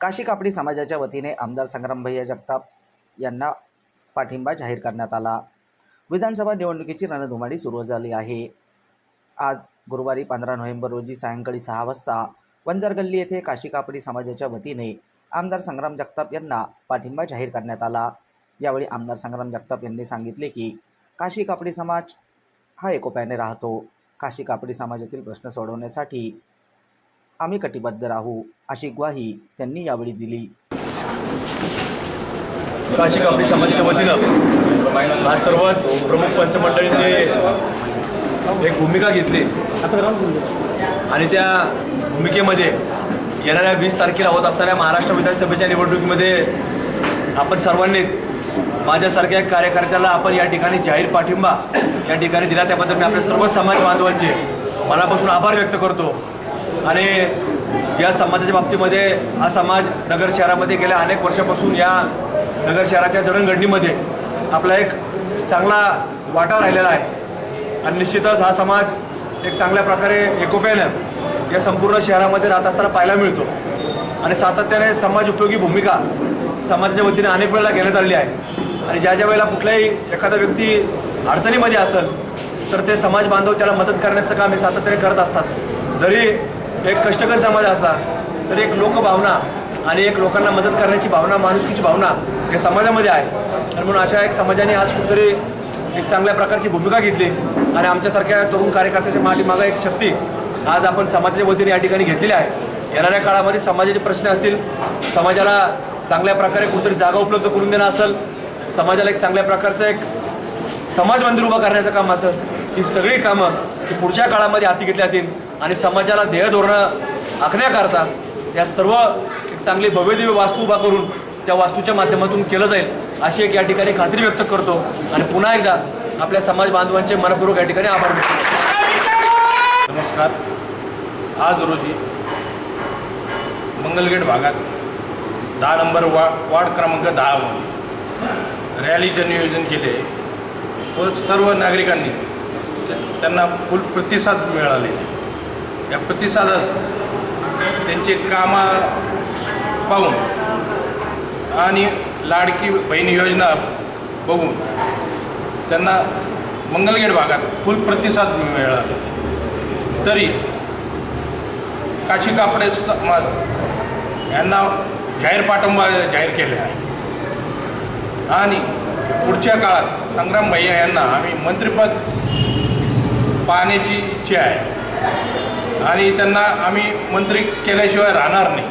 काशी कापडी समाजाच्या वतीने आमदार संग्रामभैया जगताप यांना पाठिंबा जाहीर करण्यात आला. विधानसभा निवडणुकीची रणधुमाडी सुरू झाली आहे. आज गुरुवारी पंधरा नोव्हेंबर रोजी सायंकाळी सहा वाजता वंजार गल्ली येथे काशी कापडी समाजाच्या वतीने आमदार संग्राम जगताप यांना पाठिंबा जाहीर करण्यात आला. यावेळी आमदार संग्राम जगताप यांनी सांगितले की काशी कापडी समाज हा एकोप्याने राहतो. काशी कापडी समाजातील प्रश्न सोडवण्यासाठी आम्ही कटिबद्ध राहू अशी ग्वाही त्यांनी यावेळी दिली. काशी कापडी समाजाच्या वतीनं आज सर्वच प्रमुख पंचमंडळींनी एक भूमिका घेतली. आणि त्या भूमिकेमध्ये येणाऱ्या वीस तारखेला होत असणाऱ्या महाराष्ट्र विधानसभेच्या निवडणुकीमध्ये आपण सर्वांनीच माझ्यासारख्या कार्यकर्त्याला आपण या ठिकाणी जाहीर पाठिंबा या ठिकाणी दिला. त्याबद्दल मी आपल्या सर्व समाज बांधवांचे मनापासून आभार व्यक्त करतो. आणि या समाजाच्या बाबतीमध्ये हा समाज नगर शहरामध्ये गेल्या अनेक वर्षापासून या नगर शहराच्या जडणघडणीमध्ये आपला एक चांगला वाटा राहिलेला आहे. आणि निश्चितच हा समाज एक चांगल्या प्रकारे एकोप्यानं या संपूर्ण शहरामध्ये राहत असताना पाहायला मिळतो. आणि सातत्याने समाज उपयोगी भूमिका समाजाच्या वतीने अनेक वेळेला घेण्यात आलेली आहे. आणि ज्या ज्या वेळेला कुठलाही एखादा व्यक्ती अडचणीमध्ये असेल तर ते समाज बांधव त्याला मदत करण्याचं काम हे सातत्याने करत असतात. जरी एक कष्टकर समाज असला तर एक लोकभावना आणि एक लोकांना मदत करण्याची भावना माणुसकीची भावना या समाजामध्ये आहे. आणि म्हणून अशा एक समाजाने आज कुठेतरी एक चांगल्या प्रकारची भूमिका घेतली आणि आमच्यासारख्या तरुण कार्यकर्त्याच्या मागं एक शक्ती आज आपण समाजाच्या वतीने या ठिकाणी घेतलेली आहे. येणाऱ्या काळामध्ये समाजाचे प्रश्न असतील समाजाला चांगल्या प्रकारे कुठेतरी जागा उपलब्ध करून देणं असेल समाजाला एक चांगल्या प्रकारचं एक समाज मंदिर उभं करण्याचं काम असेल ही सगळी कामं पुढच्या काळामध्ये हाती घेतली जातील. आणि समाजाला ध्येय धोरणं आखण्याकरता या सर्व एक चांगली भव्यदिव्य वास्तू उभा करून त्या वास्तूच्या माध्यमातून केलं जाईल अशी एक या ठिकाणी खात्री व्यक्त करतो. आणि पुन्हा एकदा आपल्या समाज बांधवांचे मनपूर्वक या ठिकाणी आभार व्यक्त नमस्कार. आज रोजी मंगलगेट भागात दहा नंबर वा वार्ड क्रमांक दहामध्ये रॅलीचं नियोजन केले. व सर्व नागरिकांनी त्यांना फुल प्रतिसाद मिळाले या प्रतिसादात त्यांचे कामा पाहून आणि लाडकी बहीण योजना बघून त्यांना मंगलगेड भागात फुल प्रतिसाद मिळाला. तरी काशी कापडे समाज यांना जाहीर पाठिंबा जाहीर केले. आहे आणि पुढच्या काळात संग्राम भैया यांना आम्ही मंत्रिपद पाहण्याची इच्छा आहे. आणि त्यांना आम्ही मंत्री केल्याशिवाय राहणार नाही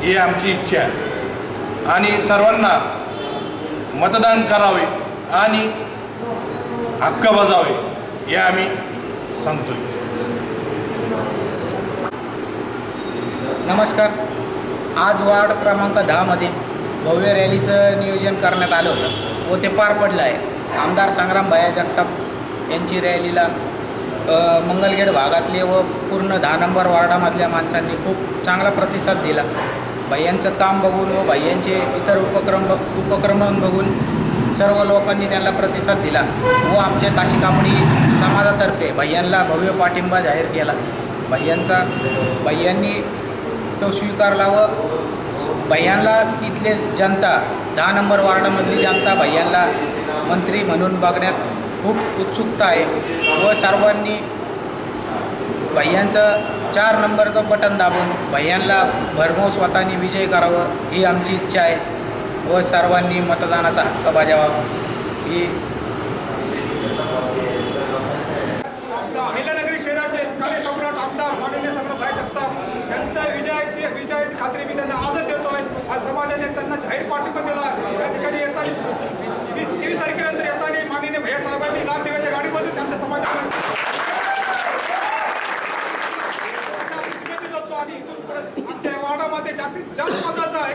ही आमची इच्छा आहे. आणि सर्वांना मतदान करावे आणि हक्क बजावे हे आम्ही सांगतोय. नमस्कार. आज वार्ड क्रमांक दहामध्ये भव्य रॅलीचं नियोजन करण्यात आलं होतं. व ते पार पडलं आहे. आमदार संग्राम भया जगताप यांची रॅलीला मंगलगेड मंगलगेट भागातले व पूर्ण दहा नंबर वार्डामधल्या माणसांनी खूप चांगला प्रतिसाद दिला. भैयांचं काम बघून व भैयांचे इतर उपक्रम उपक्रम बघून सर्व लोकांनी त्यांना प्रतिसाद दिला व आमच्या काशी कामणी समाजातर्फे भैयांना भव्य पाठिंबा जाहीर केला. भैयांचा भैयांनी तो स्वीकारला व भैयांना इथले जनता दहा नंबर वार्डामधली जनता भैयांना मंत्री म्हणून बघण्यात खूप उत्सुकता आहे व सर्वांनी भैयांचं चार नंबरचं बटन दाबून भैयांना भरमोस स्वतःने विजय करावं ही आमची इच्छा आहे व सर्वांनी मतदानाचा हक्क बजावा ही হাসপাতাল যায়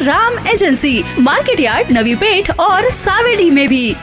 Ram agency market yard Navi Peth और सावेडी में भी।